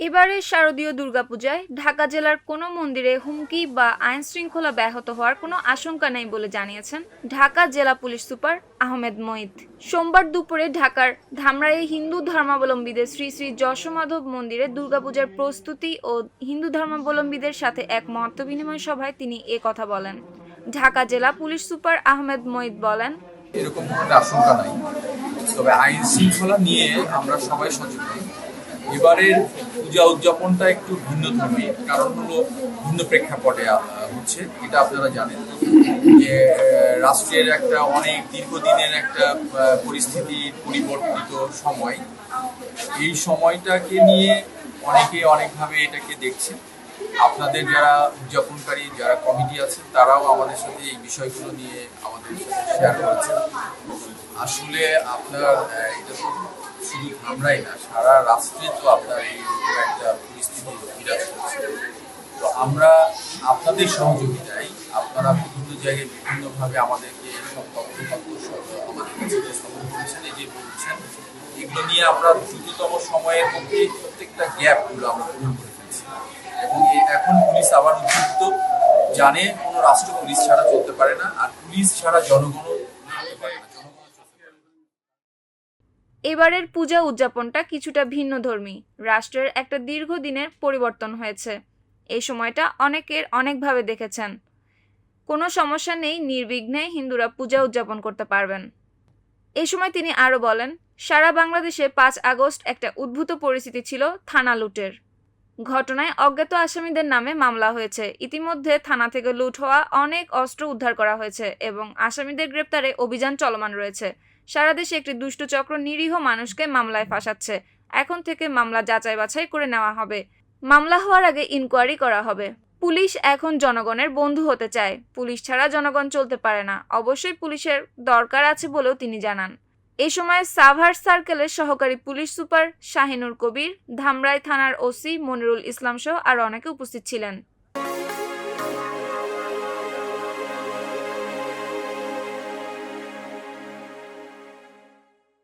এবারের শারদীয় দুর্গাপূজায় ঢাকা জেলার কোনো মন্দিরে হুমকি বা আইন শৃঙ্খলা ব্যাহত হওয়ার কোনো আশঙ্কা নেই বলে জানিয়েছেন ঢাকা জেলা পুলিশ সুপার আহমেদ মঈদ। সোমবার দুপুরে ঢাকার ধামরাইয়ে হিন্দু ধর্মাবলম্বীদের শ্রী শ্রী যশোমাধব মন্দিরে দুর্গাপূজার প্রস্তুতি ও হিন্দু ধর্মাবলম্বীদের সাথে এক মত বিনিময় সভায় তিনি এ কথা বলেন। ঢাকা জেলা পুলিশ সুপার আহমেদ মঈদ বলেন, এরকম আশঙ্কা নাই। তবে আইন শৃঙ্খলা নিয়ে আমরা সবাই সচেতন। এবারের পূজা উদযাপনটা একটু ভিন্ন ধর্মী কারণ হলো ভিন্ন প্রেক্ষাপটে হচ্ছে, এটা আপনারা জানেন। যে রাষ্ট্রের একটা অনেক দীর্ঘদিনের একটা পরিস্থিতি পরিবর্তিত সময়। এই সময়টাকে নিয়ে অনেকে অনেকভাবে এটাকে দেখছে আপনাদের যারা উদযাপনকারী, যারা কমিটি আছেন, তারাও আমাদের সাথে এই বিষয়গুলো নিয়ে আমাদের সাথে শেয়ার করেছেন। আসলে আপনার এটা তো শুধু ধামরাই না, সারা রাষ্ট্রে তো আপনার এইরকম একটা পরিস্থিতি বিরাজ করছে। তো আমরা আপনাদের সহযোগিতায়, আপনারা বিভিন্ন জায়গায় বিভিন্নভাবে আমাদেরকে সব তথ্য তথ্য সব আমাদের কাছে উপস্থাপন করেছেন এই যে বলছেন, এগুলো নিয়ে আমরা দ্রুততম সময়ের মধ্যে প্রত্যেকটা গ্যাপগুলো আমরা পূরণ করে ফেলছি। এবং এখন পুলিশ আবার উদ্যুক্ত জানে কোনো রাষ্ট্র পুলিশ ছাড়া চলতে পারে না, আর পুলিশ ছাড়া জনগণও চলতে পারে না জনগণও চলতে পারে না। এবারের পূজা উদযাপনটা কিছুটা ভিন্নধর্মী। রাষ্ট্রের একটা দীর্ঘদিনের পরিবর্তন হয়েছে। এই সময়টা অনেকের অনেকভাবে দেখেছেন। কোনো সমস্যা নেই, নির্বিঘ্নে হিন্দুরা পূজা উদযাপন করতে পারবেন। এ সময় তিনি আরও বলেন, সারা বাংলাদেশে পাঁচ আগস্ট একটা উদ্ভূত পরিস্থিতি ছিল থানা লুটের। ঘটনায় অজ্ঞাত আসামিদের নামে মামলা হয়েছে। ইতিমধ্যে থানা থেকে লুট হওয়া অনেক অস্ত্র উদ্ধার করা হয়েছে এবং আসামিদের গ্রেপ্তারে অভিযান চলমান রয়েছে। সারা দেশে একটি দুষ্ট চক্র নিরীহ মানুষকে মামলায় ফাঁসাচ্ছে। এখন থেকে মামলা যাচাই বাছাই করে নেওয়া হবে। মামলা হওয়ার আগে ইনকোয়ারি করা হবে। পুলিশ এখন জনগণের বন্ধু হতে চায়। পুলিশ ছাড়া জনগণ চলতে পারে না। অবশ্যই পুলিশের দরকার আছে বলেও তিনি জানান। এ সময় সাভার সার্কেলের সহকারী পুলিশ সুপার শাহিনুর কবির, ধামরাই থানার ওসি মনিরুল ইসলাম সহ আরও অনেকে উপস্থিত ছিলেন।